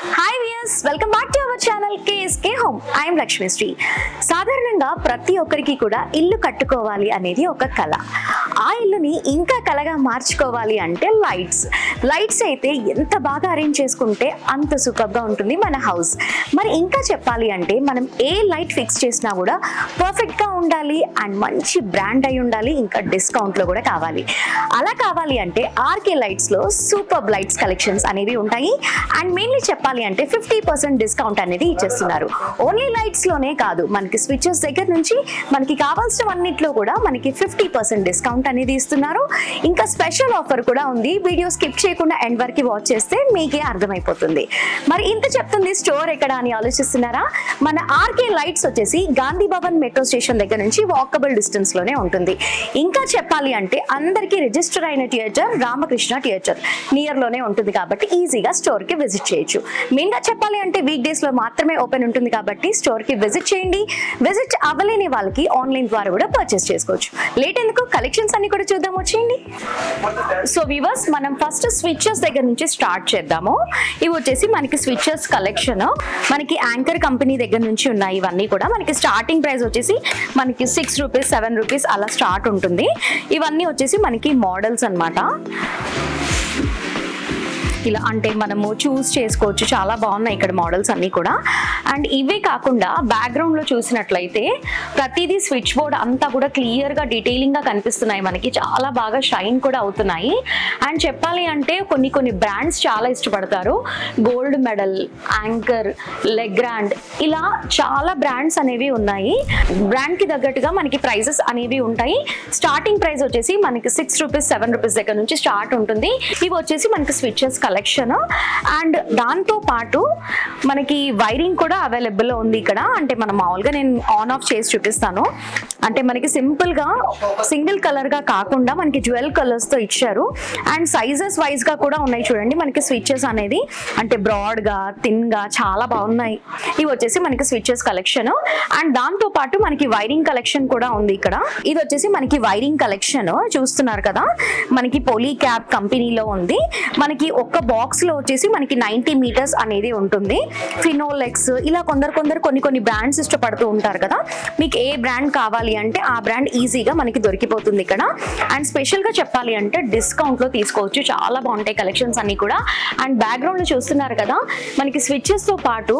Hi, viewers welcome back to our channel KSK home I'm Lakshmisri సాధారణంగా ప్రతి ఒక్కరికి కూడా ఇల్లు కట్టుకోవాలి అనేది ఒక కళ. ఆ ఇల్లుని ఇంకా కళగా మార్చుకోవాలి అంటే లైట్స్ లైట్స్ అయితే ఎంత బాగా అరేంజ్ చేసుకుంటే అంత సూపర్గా ఉంటుంది మన హౌస్ మరి ఇంకా చెప్పాలి అంటే మనం ఏ లైట్ ఫిక్స్ చేసినా కూడా పర్ఫెక్ట్గా ఉండాలి అండ్ మంచి బ్రాండ్ అయి ఉండాలి ఇంకా డిస్కౌంట్లో కూడా కావాలి. అలా కావాలి అంటే ఆర్కే లైట్స్లో సూపర్ లైట్స్ కలెక్షన్స్ అనేవి ఉంటాయి. అండ్ మెయిన్లీ చెప్పాలి అంటే ఫిఫ్టీ ఫిఫ్టీ పర్సెంట్ డిస్కౌంట్ అనేది ఇచ్చేస్తున్నారు. ఓన్లీ లైట్స్లోనే కాదు మనకి స్విచెస్ దగ్గర నుంచి మనకి కావాల్సినవన్నిట్లో కూడా మనకి ఫిఫ్టీ పర్సెంట్ డిస్కౌంట్ అనేది ఇస్తున్నారు. ఇంకా స్పెషల్ ఆఫర్ కూడా ఉంది. వీడియో స్కిప్ చేయకుండా ఎండ్ వరకు వాచ్ చేస్తే మీకే అర్థమైపోతుంది. మరి ఇంత చెప్తుంది స్టోర్ ఎక్కడ అని ఆలోచిస్తున్నారా? మన ఆర్కే లైట్స్ వచ్చేసి గాంధీ భవన్ మెట్రో స్టేషన్ దగ్గర నుంచి వాకబుల్ డిస్టెన్స్లోనే ఉంటుంది. ఇంకా చెప్పాలి అంటే అందరికీ రిజిస్టర్ అయిన థియేటర్ రామకృష్ణ థియేటర్ నియర్లోనే ఉంటుంది కాబట్టి ఈజీగా స్టోర్కి విజిట్ చేయొచ్చు. మీగా గా చెప్పాలి అంటే వీక్ డేస్లో మాత్రమే ఓపెన్ ఉంటుంది కాబట్టి స్టోర్కి విజిట్ చేయండి. విజిట్ అవ్వలేని వాళ్ళకి ఆన్లైన్ ద్వారా కూడా పర్చేస్ చేసుకోవచ్చు. లేట్ ఎందుకు? కలెక్షన్స్ అన్ని కూడా చూద్దాం వచ్చేయండి. సో వివర్స్ మనం ఫస్ట్ స్విచ్చెస్ దగ్గర నుంచి స్టార్ట్ చేద్దాము. ఇవి వచ్చేసి మనకి స్విచెస్ కలెక్షన్ మనకి యాంకర్ కంపెనీ దగ్గర నుంచి ఉన్నాయి ఇవన్నీ కూడా. మనకి స్టార్టింగ్ ప్రైస్ వచ్చేసి మనకి సిక్స్ రూపీస్ సెవెన్ రూపీస్ అలా స్టార్ట్ ఉంటుంది. ఇవన్నీ వచ్చేసి మనకి మోడల్స్ అన్నమాట. ఇలా అంటే మనము చూస్ చేసుకోవచ్చు. చాలా బాగున్నాయి ఇక్కడ మోడల్స్ అన్నీ కూడా. అండ్ ఇవే కాకుండా బ్యాక్గ్రౌండ్లో లో చూసినట్లయితే ప్రతిదీ స్విచ్ బోర్డ్ అంతా కూడా క్లియర్గా డీటెయిలింగ్గా కనిపిస్తున్నాయి మనకి. చాలా బాగా షైన్ కూడా అవుతున్నాయి. అండ్ చెప్పాలి అంటే కొన్ని కొన్ని బ్రాండ్స్ చాలా ఇష్టపడతారు. గోల్డ్ మెడల్ యాంకర్ లెగ్రాండ్ ఇలా చాలా బ్రాండ్స్ అనేవి ఉన్నాయి. బ్రాండ్కి తగ్గట్టుగా మనకి ప్రైజెస్ అనేవి ఉంటాయి. స్టార్టింగ్ ప్రైస్ వచ్చేసి మనకి సిక్స్ రూపీస్ సెవెన్ రూపీస్ దగ్గర నుంచి స్టార్ట్ ఉంటుంది. ఇవి వచ్చేసి మనకి స్విచెస్ కలెక్షన్ అండ్ దాంతో పాటు మనకి వైరింగ్ కూడా అవైలబుల్ ఉంది ఇక్కడ. అంటే మనం మామూలుగా నేను ఆన్ ఆఫ్ చేసి చూపిస్తాను. అంటే మనకి సింపుల్గా సింగిల్ కలర్గా కాకుండా మనకి జ్యువెల్ కలర్స్తో ఇచ్చారు. అండ్ సైజెస్ వైజ్గా కూడా ఉన్నాయి చూడండి. మనకి స్విచెస్ అనేది అంటే బ్రాడ్గా చాలా బాగున్నాయి. ఇవి వచ్చేసి మనకి స్విచెస్ కలెక్షన్ అండ్ దాంతో పాటు మనకి వైరింగ్ కలెక్షన్ కూడా ఉంది ఇక్కడ. ఇది వచ్చేసి మనకి వైరింగ్ కలెక్షన్ చూస్తున్నారు కదా? మనకి పోలీ క్యాప్ కంపెనీలో ఉంది. మనకి ఒక్క బాక్స్లో వచ్చేసి మనకి నైన్టీ మీటర్స్ అనేది ఉంటుంది. ఫినోలెక్స్ ఇలా కొందరు కొందరు కొన్ని కొన్ని బ్రాండ్స్ ఇష్టపడుతూ ఉంటారు కదా. మీకు ఏ బ్రాండ్ కావాలి అంటే ఆ బ్రాండ్ ఈజీగా మనకి దొరికిపోతుంది ఇక్కడ. అండ్ స్పెషల్గా చెప్పాలి అంటే డిస్కౌంట్లో తీసుకోవచ్చు. చాలా బాగుంటాయి కలెక్షన్స్ అన్ని కూడా. అండ్ బ్యాక్గ్రౌండ్ చూస్తున్నారు కదా మనకి స్విచెస్తో పాటు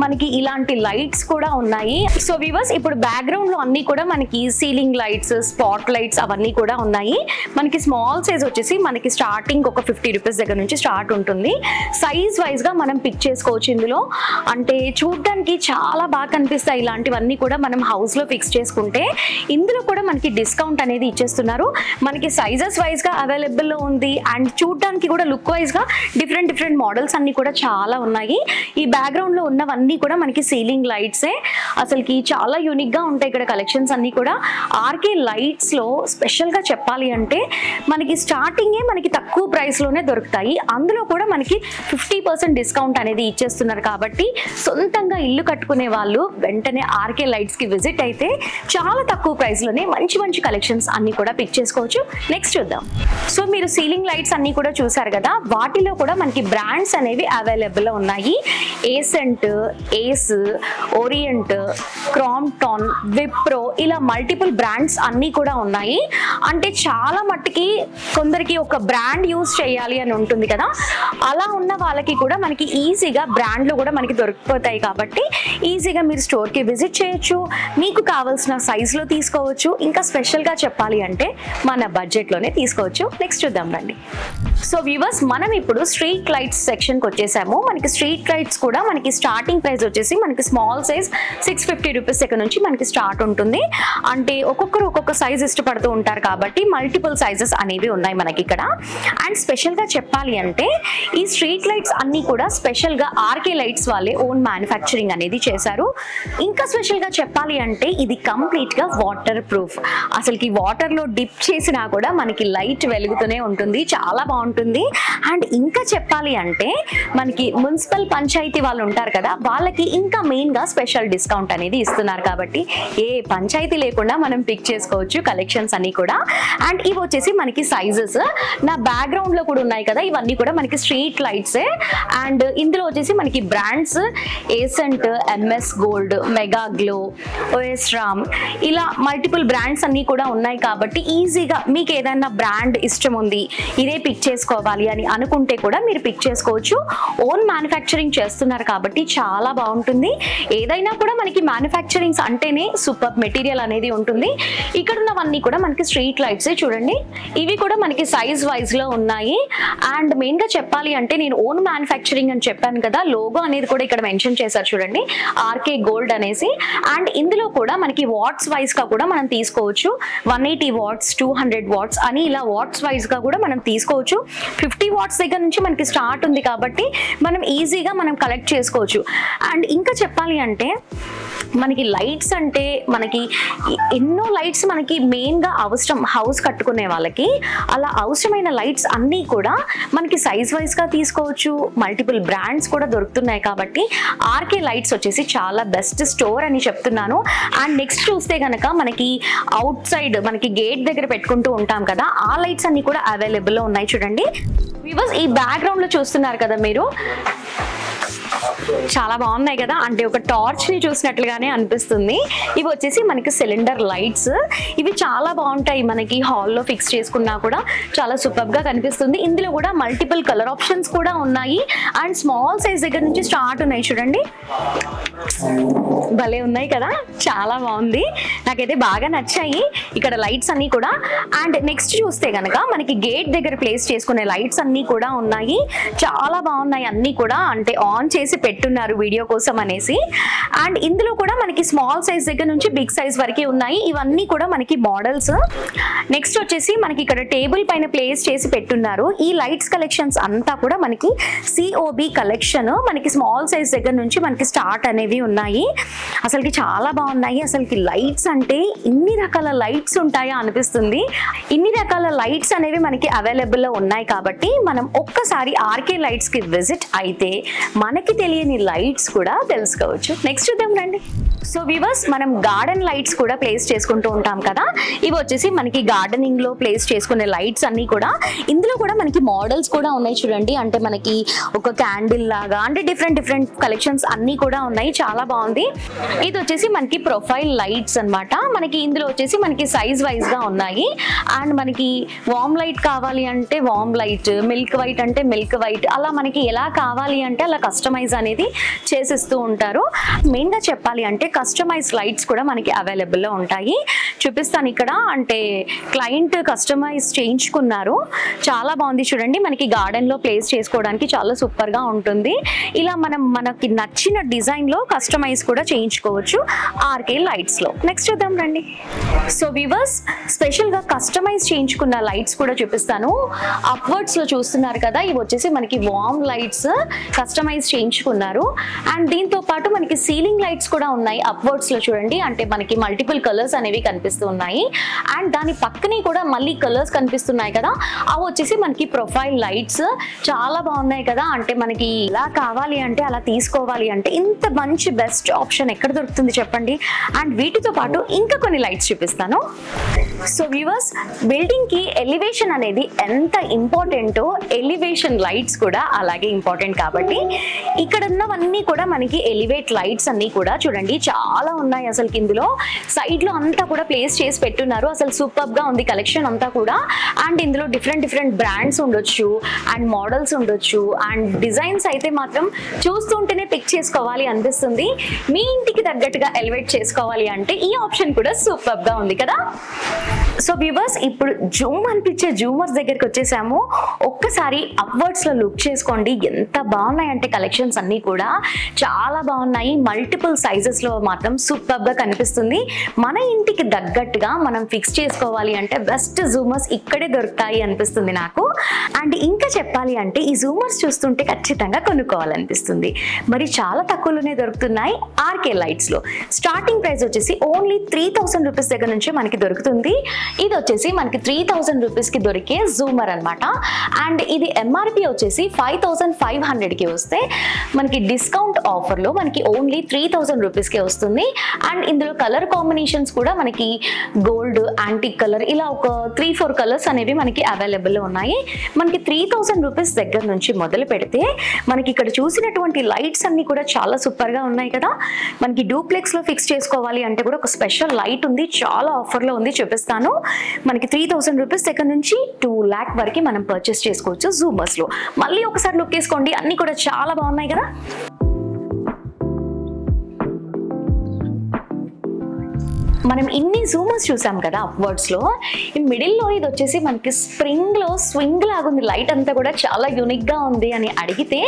మనకి ఇలాంటి లైట్స్ కూడా ఉన్నాయి. సో వివర్స్ ఇప్పుడు బ్యాక్గ్రౌండ్లో అన్ని కూడా మనకి సీలింగ్ లైట్స్ స్పాట్ లైట్స్ అవన్నీ కూడా ఉన్నాయి. మనకి స్మాల్ సైజ్ వచ్చేసి మనకి స్టార్టింగ్ ఒక ఫిఫ్టీ రూపీస్ దగ్గర నుంచి స్టార్ట్ ఉంటుంది. సైజ్ వైజ్గా మనం పిక్ చేసుకోవచ్చు ఇందులో. అంటే చూడడానికి చాలా బాగా కనిపిస్తాయి ఇలాంటివన్నీ కూడా మనం హౌస్లో ఫిక్స్ చేసుకుంటే. ఇందులో కూడా మనకి డిస్కౌంట్ అనేది ఇచ్చేస్తున్నారు. మనకి సైజెస్ వైజ్గా అవైలబుల్లో ఉంది. అండ్ చూడడానికి కూడా లుక్ వైజ్గా డిఫరెంట్ డిఫరెంట్ మోడల్స్ అన్ని కూడా చాలా ఉన్నాయి. ఈ బ్యాక్గ్రౌండ్లో ఉన్నవన్నీ కూడా మనకి సీలింగ్ లైట్సే అసలుకి చాలా యూనిక్గా ఉంటాయి ఇక్కడ కలెక్షన్స్ అన్ని కూడా. ఆర్కే లైట్స్లో స్పెషల్గా చెప్పాలి అంటే మనకి స్టార్టింగే మనకి తక్కువ ప్రైస్లోనే దొరుకుతాయి. అందులో కూడా మనకి ఫిఫ్టీ పర్సెంట్ డిస్కౌంట్ అనేది ఇచ్చేస్తున్నారు కాబట్టి సొంతంగా ఇల్లు కట్టుకునే వాళ్ళు వెంటనే ఆర్కే లైట్స్కి విజిట్ అయితే చాలా తక్కువ ప్రైస్లోనే మంచి మంచి కలెక్షన్స్ అన్ని కూడా పిక్ చేసుకోవచ్చు. నెక్స్ట్ చూద్దాం. సో మీరు సీలింగ్ లైట్స్ అన్ని కూడా చూసారు కదా వాటిలో కూడా మనకి బ్రాండ్స్ అనేవి అవైలబుల్ ఉన్నాయి. ఏసెంట్ ఏస్ ఓరియంట్ క్రాంప్టాన్ విప్రో ఇలా మల్టిపుల్ బ్రాండ్స్ అన్నీ కూడా ఉన్నాయి. అంటే చాలా మట్టుకి కొందరికి ఒక బ్రాండ్ యూస్ చేయాలి అని ఉంటుంది కదా అలా ఉన్న వాళ్ళకి కూడా మనకి ఈజీగా బ్రాండ్లు కూడా మనకి దొరికిపోతాయి కాబట్టి ఈజీగా మీరు స్టోర్కి విజిట్ చేయొచ్చు. మీకు కావాల్సిన సైజులో తీసుకోవచ్చు. ఇంకా స్పెషల్గా చెప్పాలి అంటే మన బడ్జెట్లోనే తీసుకోవచ్చు. నెక్స్ట్ చూద్దాం రండి. సో వ్యూవర్స్ మనం ఇప్పుడు స్ట్రీట్ లైట్స్ సెక్షన్కి వచ్చేసాము. మనకి స్ట్రీట్ లైట్స్ కూడా మనకి స్టార్టింగ్ ప్రైస్ వచ్చేసి మనకి small size six fifty rupees దగ్గర నుంచి మనకి స్టార్ట్ ఉంటుంది. అంటే ఒక్కొక్కరు ఒక్కొక్క సైజ్ ఇష్టపడుతూ ఉంటారు కాబట్టి మల్టిపుల్ సైజెస్ అనేవి ఉన్నాయి మనకి ఇక్కడ. అండ్ స్పెషల్గా చెప్పాలి అంటే ఈ స్ట్రీట్ లైట్స్ అన్నీ కూడా స్పెషల్గా ఆర్కే లైట్స్ వాళ్ళే ఓన్ మ్యానుఫ్యాక్చరింగ్ అనేది చేశారు. ఇంకా స్పెషల్గా చెప్పాలి అంటే ఇది కంప్లీట్గా వాటర్ ప్రూఫ్ అసలుకి వాటర్లో డిప్ చేసినా కూడా మనకి లైట్ వెలుగుతూనే ఉంటుంది చాలా బాగుంటుంది. అండ్ ఇంకా చెప్పాలి అంటే మనకి మున్సిపల్ పంచాయతీ వాళ్ళు ఉంటారు కదా వాళ్ళకి ఇంకా మెయిన్గా స్పెషల్ డిస్కౌంట్ అనేది ఇస్తున్నారు కాబట్టి ఏ పంచాయతీ లేకుండా మనం పిక్ చేసుకోవచ్చు కలెక్షన్స్ అన్ని కూడా. అండ్ ఇవి వచ్చేసి మనకి సైజెస్ నా బ్యాక్గ్రౌండ్లో కూడా ఉన్నాయి కదా ఇవన్నీ కూడా మనకి స్ట్రీట్ లైట్స్ అండ్ ఇందులో వచ్చేసి మనకి brands ఏసెంట్ MS gold mega glow Osram. ఇలా మల్టిపుల్ బ్రాండ్స్ అన్నీ కూడా ఉన్నాయి కాబట్టి ఈజీగా మీకు ఏదైనా బ్రాండ్ ఇష్టం ఉంది ఇదే పిక్ చేసుకోవాలి అని అనుకుంటే కూడా మీరు పిక్ చేసుకోవచ్చు. ఓన్ మ్యానుఫ్యాక్చరింగ్ చేస్తున్నారు కాబట్టి చాలా బాగుంటుంది. ఏదైనా కూడా మనకి మ్యానుఫ్యాక్చరింగ్స్ అంటేనే సూపర్ మెటీరియల్ అనేది ఉంటుంది. ఇక్కడ ఉన్నవన్నీ కూడా మనకి స్ట్రీట్ లైట్స్ చూడండి. ఇవి కూడా మనకి సైజ్ వైజ్లో ఉన్నాయి. అండ్ మెయిన్గా చెప్పాలి అంటే నేను ఓన్ మ్యానుఫ్యాక్చరింగ్ అని చెప్పాను కదా లోగో అనేది కూడా ఇక్కడ మెన్షన్ చేశారు చూడండి ఆర్కే గోల్డ్ అనేసి. అండ్ ఇందులో కూడా మనకి వాట్స్ వైజ్గా కూడా మనం తీసుకోవచ్చు. One eighty watts two hundred watts అని ఇలా వాట్స్ వైజ్గా కూడా మనం తీసుకోవచ్చు. ఫిఫ్టీ వాట్స్ దగ్గర నుంచి మనకి స్టార్ట్ ఉంది కాబట్టి మనం ఈజీగా మనం కలెక్ట్ చేసుకోవచ్చు. అండ్ ఇంకా చెప్పాలి అంటే మనకి లైట్స్ అంటే మనకి ఎన్నో లైట్స్ మనకి మెయిన్గా అవసరం హౌస్ కట్టుకునే వాళ్ళకి. అలా అవసరమైన లైట్స్ అన్నీ కూడా మనకి సైజ్ వైజ్గా తీసుకోవచ్చు. మల్టిపుల్ బ్రాండ్స్ కూడా దొరుకుతున్నాయి కాబట్టి ఆర్కే లైట్స్ వచ్చేసి చాలా బెస్ట్ స్టోర్ అని చెప్తున్నాను. అండ్ నెక్స్ట్ చూస్తే కనుక మనకి అవుట్ సైడ్ మనకి గేట్ దగ్గర పెట్టుకుంటూ ఉంటాం కదా ఆ లైట్స్ అన్ని కూడా అవైలబుల్లో ఉన్నాయి చూడండి. వివర్స్ ఈ బ్యాక్గ్రౌండ్లో చూస్తున్నారు కదా మీరు? చాలా బాగున్నాయి కదా. అంటే ఒక టార్చ్ని చూసినట్లుగానే అనిపిస్తుంది. ఇవి వచ్చేసి మనకి సిలిండర్ లైట్స్ ఇవి చాలా బాగుంటాయి మనకి హాల్లో ఫిక్స్ చేసుకున్నా కూడా. చాలా సూపర్గా కనిపిస్తుంది. ఇందులో కూడా మల్టిపుల్ కలర్ ఆప్షన్స్ కూడా ఉన్నాయి. అండ్ స్మాల్ సైజ్ దగ్గర నుంచి స్టార్ట్ ఉన్నాయి చూడండి. భలే ఉన్నాయి కదా. చాలా బాగుంది. నాకైతే బాగా నచ్చాయి ఇక్కడ లైట్స్ అన్ని కూడా. అండ్ నెక్స్ట్ చూస్తే గనక మనకి గేట్ దగ్గర ప్లేస్ చేసుకునే లైట్స్ అన్ని కూడా ఉన్నాయి. చాలా బాగున్నాయి అన్ని కూడా. అంటే ఆన్ చేసి పెట్టున్నారు వీడియో కోసం అనేసి. అండ్ ఇందులో కూడా మనకి స్మాల్ సైజ్ దగ్గర నుంచి బిగ్ సైజ్ వరకే ఉన్నాయి. ఇవన్నీ కూడా మనకి మోడల్స్. నెక్స్ట్ వచ్చేసి మనకి ఇక్కడ టేబుల్ పైన ప్లేస్ చేసి పెట్టున్నారు. ఈ లైట్స్ కలెక్షన్స్ అంతా కూడా మనకి సిఓబి కలెక్షన్ మనకి స్మాల్ సైజ్ దగ్గర నుంచి మనకి స్టార్ట్ అనేవి ఉన్నాయి. అసలుకి చాలా బాగున్నాయి. అసలుకి లైట్స్ అంటే ఇన్ని రకాల లైట్స్ ఉంటాయా అనిపిస్తుంది. ఇన్ని రకాల లైట్స్ అనేవి మనకి అవైలబుల్లో ఉన్నాయి కాబట్టి మనం ఒక్కసారి ఆర్కే లైట్స్కి విజిట్ అయితే మనకి తెలియ తెలియని లైట్స్ కూడా తెలుసుకోవచ్చు. నెక్స్ట్ చూద్దాం రండి. సో వివర్స్ మనం గార్డెన్ లైట్స్ కూడా ప్లేస్ చేసుకుంటూ ఉంటాం కదా. ఇవి వచ్చేసి మనకి గార్డెనింగ్లో ప్లేస్ చేసుకునే లైట్స్ అన్ని కూడా. ఇందులో కూడా మనకి మోడల్స్ కూడా ఉన్నాయి చూడండి. అంటే మనకి ఒక క్యాండిల్ లాగా అంటే డిఫరెంట్ డిఫరెంట్ కలెక్షన్స్ అన్ని కూడా ఉన్నాయి. చాలా బాగుంది. ఇది వచ్చేసి మనకి ప్రొఫైల్ లైట్స్ అన్నమాట. మనకి ఇందులో వచ్చేసి మనకి సైజ్ వైజ్గా ఉన్నాయి. అండ్ మనకి వామ్ లైట్ కావాలి అంటే వామ్ లైట్ మిల్క్ వైట్ అంటే మిల్క్ వైట్ అలా మనకి ఎలా కావాలి అంటే అలా కస్టమైజ్ అనేది చేసిస్తూ ఉంటారు. మెయిన్గా చెప్పాలి అంటే కస్టమైజ్ లైట్స్ కూడా మనకి అవైలబుల్లో ఉంటాయి. చూపిస్తాను ఇక్కడ. అంటే క్లయింట్ కస్టమైజ్ చేయించుకున్నారు. చాలా బాగుంది చూడండి. మనకి గార్డెన్లో ప్లేస్ చేసుకోవడానికి చాలా సూపర్గా ఉంటుంది. ఇలా మనం మనకి నచ్చిన డిజైన్లో కస్టమైజ్ కూడా చేయించుకోవచ్చు. ఆర్కే లైట్స్లో. నెక్స్ట్ చూద్దాం రండి. సో వివర్స్ స్పెషల్గా కస్టమైజ్ చేయించుకున్న లైట్స్ కూడా చూపిస్తాను. అప్వర్డ్స్లో చూస్తున్నారు కదా. ఇవి వచ్చేసి మనకి వామ్ లైట్స్ కస్టమైజ్ చేయించుకున్నారు. అండ్ దీంతో పాటు మనకి సీలింగ్ లైట్స్ కూడా ఉన్నాయి. అప్వర్డ్స్లో చూడండి. అంటే మనకి మల్టిపుల్ కలర్స్ అనేవి కనిపిస్తూ ఉన్నాయి. అండ్ దాని పక్కనే కూడా మళ్ళీ కలర్స్ కనిపిస్తున్నాయి కదా. అవి వచ్చేసి మనకి ప్రొఫైల్ లైట్స్ చాలా బాగున్నాయి కదా. అంటే మనకి ఇలా కావాలి అంటే అలా తీసుకోవాలి అంటే ఇంత మంచి బెస్ట్ ఆప్షన్ ఎక్కడ దొరుకుతుంది చెప్పండి? అండ్ వీటితో పాటు ఇంకా కొన్ని లైట్స్ చూపిస్తాను. సో వ్యూవర్స్ బిల్డింగ్కి ఎలివేషన్ అనేది ఎంత ఇంపార్టెంటో ఎలివేషన్ లైట్స్ కూడా అలాగే ఇంపార్టెంట్ కాబట్టి. ఇక్కడ ఉన్నవన్నీ కూడా మనకి ఎలివేట్ లైట్స్ అన్ని కూడా చూడండి. చాలా ఉన్నాయి అసలు ఇందులో సైడ్లో అంతా కూడా ప్లేస్ చేసి పెట్టున్నారు. అసలు సూపర్గా ఉంది కలెక్షన్ అంతా కూడా. అండ్ ఇందులో డిఫరెంట్ డిఫరెంట్ బ్రాండ్స్ ఉండొచ్చు అండ్ మోడల్స్ ఉండొచ్చు అండ్ డిజైన్స్ అయితే మాత్రం చూస్తుంటేనే పిక్ చేసుకోవాలి అనిపిస్తుంది. మీ ఇంటికి తగ్గట్టుగా ఎలివేట్ చేసుకోవాలి అంటే ఈ ఆప్షన్ కూడా సూపర్గా ఉంది కదా. సో వ్యూవర్స్ ఇప్పుడు జూమ్ అనిపించే జూమర్స్ దగ్గరికి వచ్చేసాము. ఒక్కసారి అప్వర్డ్స్లో లుక్ చేసుకోండి. ఎంత బాగున్నాయి అంటే కలెక్షన్స్ అన్ని కూడా. చాలా బాగున్నాయి. మల్టిపుల్ సైజెస్లో మాత్రం సూపర్గా కనిపిస్తుంది. మన ఇంటికి తగ్గట్టుగా మనం ఫిక్స్ చేసుకోవాలి అంటే బెస్ట్ జూమర్స్ ఇక్కడే దొరుకుతాయి అనిపిస్తుంది నాకు. అండ్ ఇంకా చెప్పాలి అంటే ఈ జూమర్స్ చూస్తుంటే ఖచ్చితంగా కొనుక్కోవాలనిపిస్తుంది. మరి చాలా తక్కువలోనే దొరుకుతున్నాయి ఆర్కే లైట్స్లో. స్టార్టింగ్ ప్రైస్ వచ్చేసి ఓన్లీ త్రీ థౌసండ్ రూపీస్ దగ్గర నుంచి మనకి దొరుకుతుంది. ఇది వచ్చేసి మనకి త్రీ థౌసండ్ రూపీస్కి దొరికే జూమర్ అన్నమాట. అండ్ ఇది ఎంఆర్పి వచ్చేసి ఫైవ్ థౌసండ్ ఫైవ్ హండ్రెడ్కి వస్తే మనకి డిస్కౌంట్ ఆఫర్లో మనకి ఓన్లీ త్రీ థౌసండ్ రూపీస్కి వస్తుంది. అండ్ ఇందులో కలర్ కాంబినేషన్స్ కూడా మనకి గోల్డ్ యాంటిక్ కలర్ ఇలా ఒక త్రీ ఫోర్ కలర్స్ అనేవి మనకి అవైలబుల్ ఉన్నాయి. మనకి త్రీ థౌసండ్ రూపీస్ దగ్గర నుంచి మొదలు పెడితే మనకి ఇక్కడ చూసినటువంటి లైట్స్ అన్ని కూడా చాలా సూపర్గా ఉన్నాయి కదా. మనకి డూప్లెక్స్లో ఫిక్స్ చేసుకోవాలి అంటే కూడా ఒక స్పెషల్ లైట్ ఉంది. చాలా ఆఫర్లో ఉంది చూపిస్తాను. మనకి త్రీ థౌసండ్ రూపీస్ దగ్గర నుంచి టూ ల్యాక్ వరకు మనం పర్చేస్ చేసుకోవచ్చు జూమర్స్లో. మళ్ళీ ఒకసారి లుక్ వేసుకోండి అన్ని కూడా చాలా బాగున్నాయి కదా. మనం ఇన్ని జూమర్స్ చూసాం కదా అప్వర్డ్స్లో ఈ మిడిల్లో ఇది వచ్చేసి మనకి స్ప్రింగ్లో స్వింగ్ లాగుంది. లైట్ అంతా కూడా చాలా యూనిక్గా ఉంది అని అడిగితే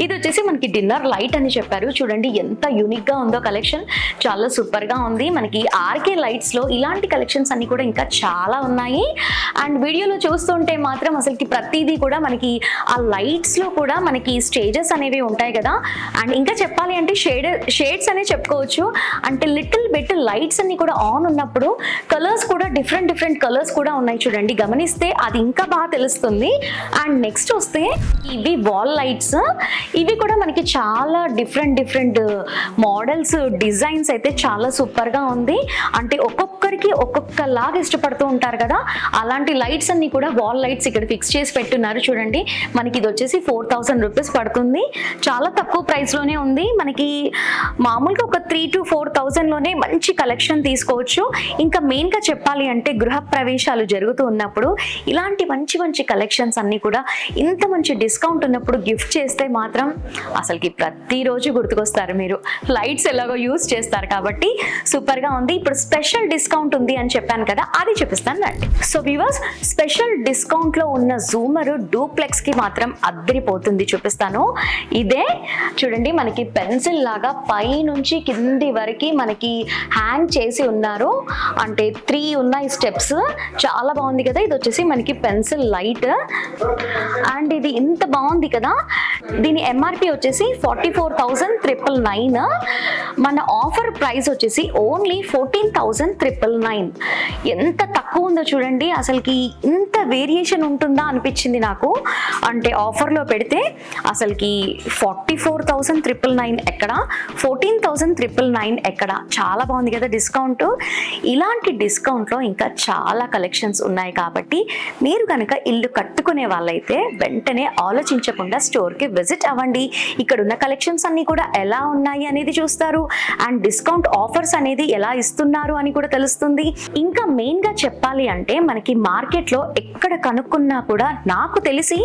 ఇది వచ్చేసి మనకి డిన్నర్ లైట్ అని చెప్పారు. చూడండి ఎంత యూనిక్గా ఉందో కలెక్షన్ చాలా సూపర్గా ఉంది. మనకి ఆర్కే లైట్స్లో ఇలాంటి కలెక్షన్స్ అన్ని కూడా ఇంకా చాలా ఉన్నాయి. అండ్ వీడియోలో చూస్తుంటే మాత్రం అసలుకి ప్రతిదీ కూడా మనకి ఆ లైట్స్లో కూడా మనకి స్టేజెస్ అనేవి ఉంటాయి కదా. అండ్ ఇంకా చెప్పాలి అంటే షేడ్ షేడ్స్ అనే చెప్పుకోవచ్చు. అంటే లిటిల్ బిట్ లైట్స్ అన్ని కూడా ఆన్ ఉన్నప్పుడు కలర్స్ కూడా డిఫరెంట్ డిఫరెంట్ కలర్స్ కూడా ఉన్నాయి చూడండి. గమనిస్తే అది ఇంకా బాగా తెలుస్తుంది. అండ్ నెక్స్ట్ వస్తే ఇవి వాల్ లైట్స్ ఇవి కూడా మనకి చాలా డిఫరెంట్ డిఫరెంట్ మోడల్స్ డిజైన్స్ అయితే చాలా సూపర్గా ఉంది. అంటే ఒక్కొక్కరికి ఒక్కొక్కలాగా ఇష్టపడుతూ ఉంటారు కదా. అలాంటి లైట్స్ అన్ని కూడా వాల్ లైట్స్ ఇక్కడ ఫిక్స్ చేసి పెట్టున్నారు చూడండి. మనకి ఇది వచ్చేసి ఫోర్ థౌసండ్ రూపీస్ పడుతుంది. చాలా తక్కువ ప్రైస్లోనే ఉంది. మనకి మామూలుగా ఒక త్రీ టు ఫోర్ థౌసండ్లోనే మంచి కలెక్షన్ తీసుకోవచ్చు ఇంకా మెయిన్గా చెప్పాలి అంటే గృహ ప్రవేశాలు జరుగుతూ ఉన్నప్పుడు ఇలాంటి మంచి మంచి కలెక్షన్స్ అన్నీ కూడా ఇంత మంచి డిస్కౌంట్ ఉన్నప్పుడు గిఫ్ట్ చేస్తే మాత్రం అసలుకి ప్రతిరోజు గుర్తుకొస్తారు మీరు. లైట్స్ ఎలాగో యూస్ చేస్తారు కాబట్టి సూపర్గా ఉంది. ఇప్పుడు స్పెషల్ డిస్కౌంట్ ఉంది అని చెప్పాను కదా అది చూపిస్తాను రండి. సో వ్యూవర్స్ స్పెషల్ డిస్కౌంట్లో ఉన్న జూమర్ డూప్లెక్స్కి మాత్రం అద్దరిపోతుంది చూపిస్తాను. ఇదే చూడండి మనకి పెన్సిల్ లాగా పై నుంచి కింది వరకు మనకి హ్యాంగ్ చేసి ఉన్నారు. అంటే త్రీ ఉన్నాయి స్టెప్స్ చాలా బాగుంది కదా. ఇది వచ్చేసి మనకి పెన్సిల్ లైట్ అండ్ ఇది ఇంత బాగుంది కదా. దీని ఎంఆర్పి వచ్చేసి forty four thousand triple nine మన ఆఫర్ ప్రైస్ వచ్చేసి only fourteen thousand triple nine ఎంత తక్కువ ఉందో చూడండి. అసలుకి ఇంత వేరియేషన్ ఉంటుందా అనిపించింది నాకు. అంటే ఆఫర్లో పెడితే అసలుకి forty four thousand triple nine ఎక్కడ? ఫోర్టీన్ థౌజండ్ ట్రిపుల్ నైన్ ఎక్కడ? చాలా బాగుంది కదా డిస్కౌంట్ ఇలాంటి డిస్కౌంట్లో ఇంకా చాలా కలెక్షన్స్ ఉన్నాయి కాబట్టి మీరు కనుక ఇల్లు కట్టుకునే వాళ్ళైతే వెంటనే ఆలోచించకుండా స్టోర్కి విజిట్ అవ్వండి. ఇక్కడ ఉన్న కలెక్షన్స్ అన్ని కూడా ఎలా ఉన్నాయి అనేది చూస్తారు. అండ్ డిస్కౌంట్ ఆఫర్స్ అనేది ఎలా ఇస్తున్నారు అని కూడా తెలుస్తుంది. ఇంకా మెయిన్గా చెప్పాలి అంటే మనకి మార్కెట్లో ఎక్కడ కనుక్కున్నా కూడా నాకు తెలిసి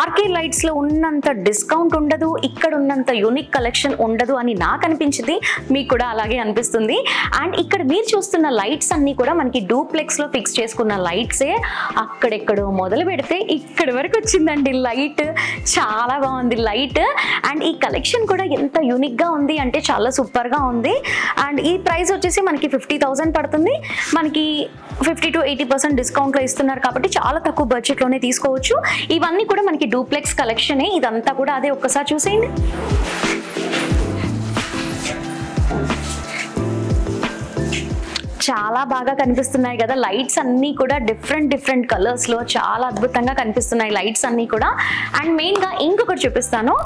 ఆర్కే లైట్స్లో ఉన్నంత డిస్కౌంట్ ఉండదు. ఇక్కడ ఉన్నంత యూనిక్ కలెక్షన్ ఉండదు అని నాకు అనిపించింది. మీకు కూడా అలాగే అనిపిస్తుంది. అండ్ ఇక్కడ మీరు చూస్తున్న లైట్స్ అన్ని కూడా మనకి డూప్లెక్స్లో ఫిక్స్ చేసుకున్న లైట్సే అక్కడెక్కడో మొదలు పెడితే ఇక్కడ వరకు వచ్చిందండి లైట్. చాలా బాగుంది లైట్. అండ్ ఈ కలెక్షన్ కూడా ఎంత యూనిక్గా ఉంది అంటే చాలా సూపర్గా ఉంది. అండ్ ఈ ప్రైస్ వచ్చేసి మనకి ఫిఫ్టీ థౌసండ్ పడుతుంది. మనకి ఫిఫ్టీ టు ఎయిటీ పర్సెంట్ డిస్కౌంట్లో ఇస్తున్నారు కాబట్టి చాలా తక్కువ బడ్జెట్లోనే తీసుకోవచ్చు. ఇవన్నీ కూడా మనకి డూప్లెక్స్ కలెక్షనే. ఇదంతా కూడా అదే ఒక్కసారి చూసేయండి. చాలా బాగా కనిపిస్తున్నాయి కదా. లైట్స్ అన్నీ కూడా డిఫరెంట్ డిఫరెంట్ కలర్స్లో చాలా అద్భుతంగా కనిపిస్తున్నాయి లైట్స్ అన్నీ కూడా. అండ్ మెయిన్గా ఇంకొకటి చూపిస్తాను.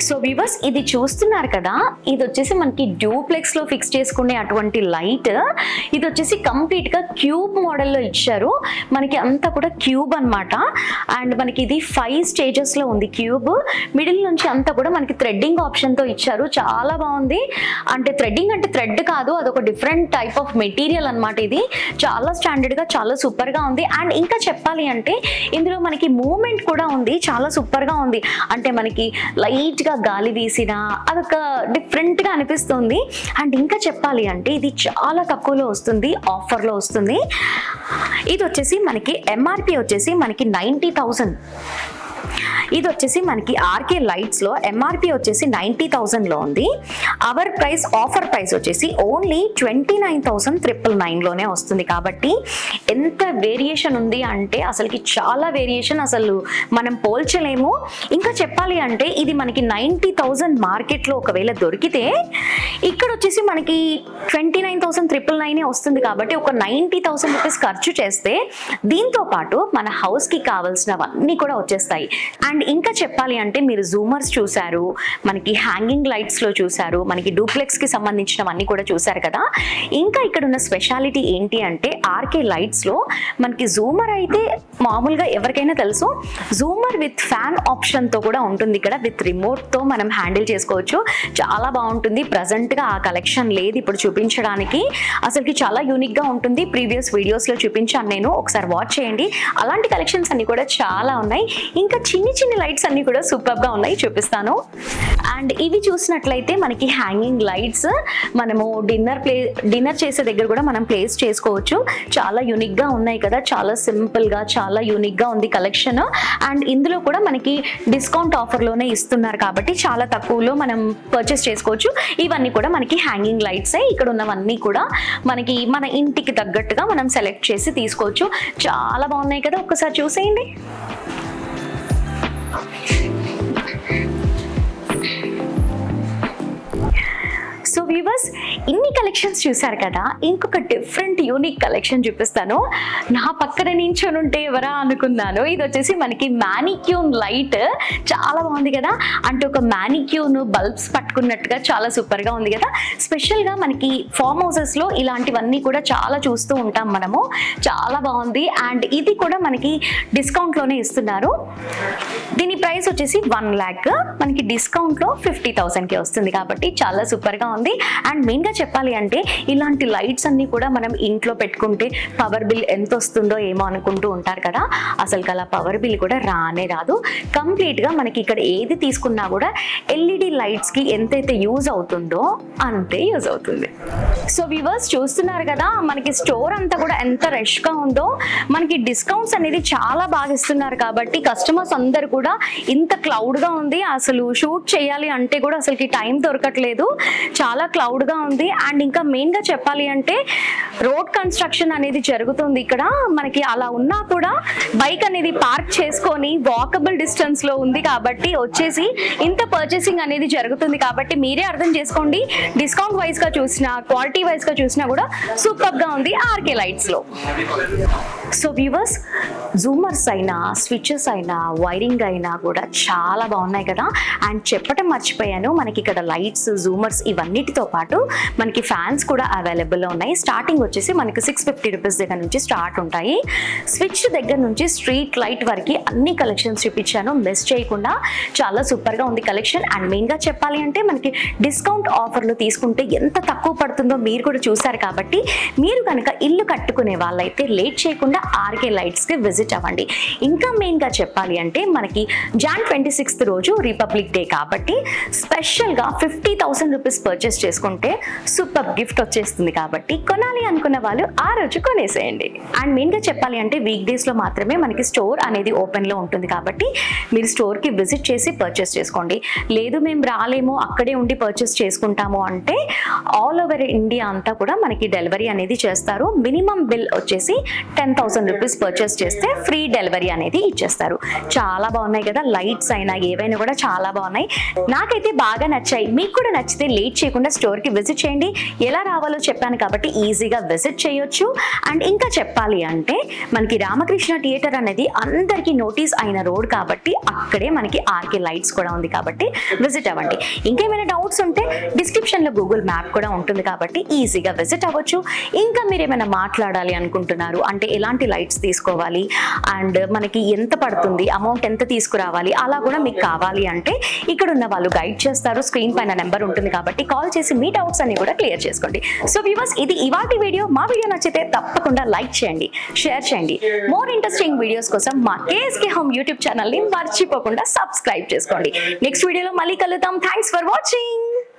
సో వివర్స్ ఇది చూస్తున్నారు కదా. ఇది వచ్చేసి మనకి డ్యూప్లెక్స్లో ఫిక్స్ చేసుకునే అటువంటి లైట్ ఇది వచ్చేసి కంప్లీట్గా క్యూబ్ మోడల్లో ఇచ్చారు. మనకి అంతా కూడా క్యూబ్ అన్నమాట. అండ్ మనకి ఇది ఫైవ్ స్టేజెస్లో ఉంది క్యూబ్ మిడిల్ నుంచి అంతా కూడా మనకి థ్రెడ్డింగ్ ఆప్షన్తో ఇచ్చారు. చాలా బాగుంది. అంటే థ్రెడ్డింగ్ అంటే థ్రెడ్ కాదు. అదొక డిఫరెంట్ టైప్ ఆఫ్ మెటీరియల్ అనమాట ఇది. చాలా స్టాండర్డ్గా చాలా సూపర్గా ఉంది. అండ్ ఇంకా చెప్పాలి అంటే ఇందులో మనకి మూమెంట్ కూడా ఉంది. చాలా సూపర్గా ఉంది. అంటే మనకి లైట్గా గాలి వీసిన అదొక డిఫరెంట్గా అనిపిస్తుంది. అండ్ ఇంకా చెప్పాలి అంటే ఇది చాలా తక్కువలో వస్తుంది. ఆఫర్లో వస్తుంది. ఇది వచ్చేసి మనకి ఎంఆర్పి వచ్చేసి మనకి నైంటీ థౌసండ్ ఇది వచ్చేసి మనకి ఆర్కే లైట్స్లో ఎంఆర్పి వచ్చేసి నైన్టీ థౌసండ్లో ఉంది. అవర్ ప్రైస్ ఆఫర్ ప్రైస్ వచ్చేసి only twenty nine thousand triple నైన్లోనే వస్తుంది. కాబట్టి ఎంత వేరియేషన్ ఉంది అంటే అసలుకి చాలా వేరియేషన్ అసలు మనం పోల్చలేము. ఇంకా చెప్పాలి అంటే ఇది మనకి నైంటీ థౌసండ్ మార్కెట్లో ఒకవేళ దొరికితే ఇక్కడ వచ్చేసి మనకి ట్వంటీ నైన్ థౌసండ్ ట్రిపుల్ నైనే వస్తుంది. కాబట్టి ఒక నైంటీ థౌసండ్ రూపీస్ ఖర్చు చేస్తే దీంతో పాటు మన హౌస్కి కావాల్సినవన్నీ కూడా వచ్చేస్తాయి. అండ్ ఇంకా చెప్పాలి అంటే మీరు జూమర్స్ చూశారు మనకి హ్యాంగింగ్ లైట్స్లో చూశారు మనకి డూప్లెక్స్కి సంబంధించినవన్నీ కూడా చూశారు కదా. ఇంకా ఇక్కడ ఉన్న స్పెషాలిటీ ఏంటి అంటే ఆర్కే లైట్స్లో మనకి జూమర్ అయితే మామూలుగా ఎవరికైనా తెలుసు. జూమర్ విత్ ఫ్యాన్ ఆప్షన్తో కూడా ఉంటుంది ఇక్కడ. విత్ రిమోట్తో మనం హ్యాండిల్ చేసుకోవచ్చు. చాలా బాగుంటుంది. ప్రజెంట్గా ఆ కలెక్షన్ లేదు ఇప్పుడు చూపించడానికి. అసలుకి చాలా యూనిక్గా ఉంటుంది. ప్రీవియస్ వీడియోస్లో చూపించాను నేను. ఒకసారి వాచ్ చేయండి. అలాంటి కలెక్షన్స్ అన్ని కూడా చాలా ఉన్నాయి. ఇంకా చిన్ని చిన్ని లైట్స్ అన్ని కూడా సూపర్గా ఉన్నాయి చూపిస్తాను. అండ్ ఇవి చూసినట్లయితే మనకి హ్యాంగింగ్ లైట్స్ మనము డిన్నర్ ప్లే డిన్నర్ చేసే దగ్గర కూడా మనం ప్లేస్ చేసుకోవచ్చు. చాలా యూనిక్గా ఉన్నాయి కదా చాలా సింపుల్గా చాలా యూనిక్గా ఉంది కలెక్షన్ అండ్ ఇందులో కూడా మనకి డిస్కౌంట్ ఆఫర్లోనే ఇస్తున్నారు కాబట్టి చాలా తక్కువలో మనం పర్చేస్ చేసుకోవచ్చు. ఇవన్నీ కూడా మనకి హ్యాంగింగ్ లైట్సే ఇక్కడ ఉన్నవన్నీ కూడా మనకి మన ఇంటికి తగ్గట్టుగా మనం సెలెక్ట్ చేసి తీసుకోవచ్చు. చాలా బాగున్నాయి కదా ఒక్కసారి చూసేయండి. సో వ్యూవర్స్ ఇన్ని కలెక్షన్స్ చూశారు కదా ఇంకొక డిఫరెంట్ యూనిక్ కలెక్షన్ చూపిస్తాను. నా పక్కన నించొని ఉంటే ఎవరా అనుకున్నాను. ఇది వచ్చేసి మనకి మ్యానిక్యూన్ లైట్ చాలా బాగుంది కదా. అంటే ఒక మ్యానిక్యూన్ బల్బ్స్ పట్టుకున్నట్టుగా చాలా సూపర్గా ఉంది కదా. స్పెషల్గా మనకి ఫామ్ హౌసెస్లో ఇలాంటివన్నీ కూడా చాలా చూస్తూ ఉంటాం మనము. చాలా బాగుంది. అండ్ ఇది కూడా మనకి డిస్కౌంట్లోనే ఇస్తున్నారు. దీని ప్రైస్ వచ్చేసి వన్ ల్యాక్ మనకి డిస్కౌంట్లో ఫిఫ్టీ థౌసండ్కి వస్తుంది కాబట్టి చాలా సూపర్గా ఉంది. అండ్ మెయిన్గా చెప్పాలి అంటే ఇలాంటి లైట్స్ అన్నీ కూడా మనం ఇంట్లో పెట్టుకుంటే పవర్ బిల్ ఎంత వస్తుందో ఏమో అనుకుంటూ ఉంటారు కదా. అసలు అలా పవర్ బిల్ కూడా రానే రాదు. కంప్లీట్గా మనకి ఇక్కడ ఏది తీసుకున్నా కూడా ఎల్ఈడి లైట్స్కి ఎంతైతే యూజ్ అవుతుందో అంతే యూజ్ అవుతుంది. సో వివర్స్ చూస్తున్నారు కదా మనకి స్టోర్ అంతా కూడా ఎంత రష్గా ఉందో మనకి డిస్కౌంట్స్ అనేది చాలా బాగా ఇస్తున్నారు కాబట్టి కస్టమర్స్ అందరు కూడా ఇంత క్లౌడ్గా ఉంది అసలు షూట్ చేయాలి అంటే కూడా అసలుకి టైం దొరకట్లేదు. చాలా క్లౌడ్గా ఉంది. అండ్ ఇంకా మెయిన్గా చెప్పాలి అంటే రోడ్ కన్స్ట్రక్షన్ అనేది జరుగుతుంది ఇక్కడ. మనకి అలా ఉన్నా కూడా బైక్ అనేది పార్క్ చేసుకొని వాకబుల్ డిస్టెన్స్లో ఉంది కాబట్టి వచ్చేసి ఇంత పర్చేసింగ్ అనేది జరుగుతుంది కాబట్టి మీరే అర్థం చేసుకోండి. డిస్కౌంట్ వైజ్గా చూసినా క్వాలిటీ వైజ్గా చూసినా కూడా సూపర్గా ఉంది ఆర్కే లైట్స్లో సో వ్యూవర్స్ జూమర్స్ అయినా స్విచెస్ అయినా వైరింగ్ అయినా కూడా చాలా బాగున్నాయి కదా. అండ్ చెప్పటం మర్చిపోయాను మనకి ఇక్కడ లైట్స్ జూమర్స్ ఇవన్నిటితో పాటు మనకి ఫ్యాన్స్ కూడా అవైలబుల్లో ఉన్నాయి. స్టార్టింగ్ వచ్చేసి మనకి సిక్స్ ఫిఫ్టీ రూపీస్ దగ్గర నుంచి స్టార్ట్ ఉంటాయి. స్విచ్ దగ్గర నుంచి స్ట్రీట్ లైట్ వరకు అన్ని కలెక్షన్స్ చూపించాను. మిస్ చేయకుండా చాలా సూపర్గా ఉంది కలెక్షన్ అండ్ మెయిన్గా చెప్పాలి అంటే మనకి డిస్కౌంట్ ఆఫర్లు తీసుకుంటే ఎంత తక్కువ పడుతుందో మీరు కూడా చూసారు కాబట్టి మీరు కనుక ఇల్లు కట్టుకునే వాళ్ళైతే లేట్ చేయకుండా ఆర్కే లైట్స్కి విజిట్ అవ్వండి. ఇంకా మెయిన్గా చెప్పాలి అంటే మనకి జాన్ ట్వంటీ సిక్స్త్ రోజు రిపబ్లిక్ డే కాబట్టి స్పెషల్గా ఫిఫ్టీ థౌసండ్ రూపీస్ పర్చేస్ చేసుకుంటే సూపర్ గిఫ్ట్ వచ్చేస్తుంది కాబట్టి కొనాలి అనుకున్న వాళ్ళు ఆ రోజు కొనేసేయండి. అండ్ మెయిన్గా చెప్పాలి అంటే వీక్ డేస్లో మాత్రమే మనకి స్టోర్ అనేది ఓపెన్లో ఉంటుంది కాబట్టి మీరు స్టోర్కి విజిట్ చేసి పర్చేస్ చేసుకోండి. లేదు మేము రాలేము అక్కడే ఉండి పర్చేస్ చేసుకుంటాము అంటే ఆల్ ఓవర్ ఇండియా అంతా కూడా మనకి డెలివరీ అనేది చేస్తారు. మినిమం బిల్ వచ్చేసి టెన్ థౌసండ్ రూపీస్ పర్చేస్ చేస్తే ఫ్రీ డెలివరీ అనేది ఇచ్చేస్తారు. చాలా బాగున్నాయి కదా లైట్స్ అయినా ఏవైనా కూడా చాలా బాగున్నాయి. నాకైతే బాగా నచ్చాయి. మీకు కూడా నచ్చితే లేట్ చేయకుండా స్టోర్కి విజిట్ చేయండి. ఎలా రావాలో చెప్పాను కాబట్టి ఈజీగా విజిట్ చేయొచ్చు. అండ్ ఇంకా చెప్పాలి అంటే మనకి రామకృష్ణ థియేటర్ అనేది అందరికీ నోటీస్ అయిన రోడ్ కాబట్టి అక్కడే మనకి ఆర్కే లైట్స్ కూడా ఉంది కాబట్టి విజిట్ అవ్వండి. ఇంకేమైనా డౌట్స్ ఉంటే డిస్క్రిప్షన్లో గూగుల్ మ్యాప్ కూడా ఉంటుంది కాబట్టి ఈజీగా విజిట్ అవ్వచ్చు. ఇంకా మీరు ఏమైనా మాట్లాడాలి అనుకుంటున్నారు అంటే ఎలాంటి ఎలాంటి లైట్స్ తీసుకోవాలి? అండ్ మనకి ఎంత పడుతుంది? అమౌంట్ ఎంత తీసుకురావాలి? అలా కూడా మీకు కావాలి అంటే ఇక్కడ ఉన్న వాళ్ళు గైడ్ చేస్తారు. స్క్రీన్ పైన నెంబర్ ఉంటుంది కాబట్టి కాల్ చేసి మీ డౌట్స్ అన్ని కూడా క్లియర్ చేసుకోండి. సో వ్యూవర్స్ ఇది ఇవాటి వీడియో. మా వీడియో నచ్చితే తప్పకుండా లైక్ చేయండి షేర్ చేయండి. మోర్ ఇంట్రెస్టింగ్ వీడియోస్ కోసం మా కేఎస్కే హోమ్ యూట్యూబ్ ఛానల్ని మర్చిపోకుండా సబ్స్క్రైబ్ చేసుకోండి. నెక్స్ట్ వీడియోలో మళ్ళీ కలుద్దాం. Thanks for watching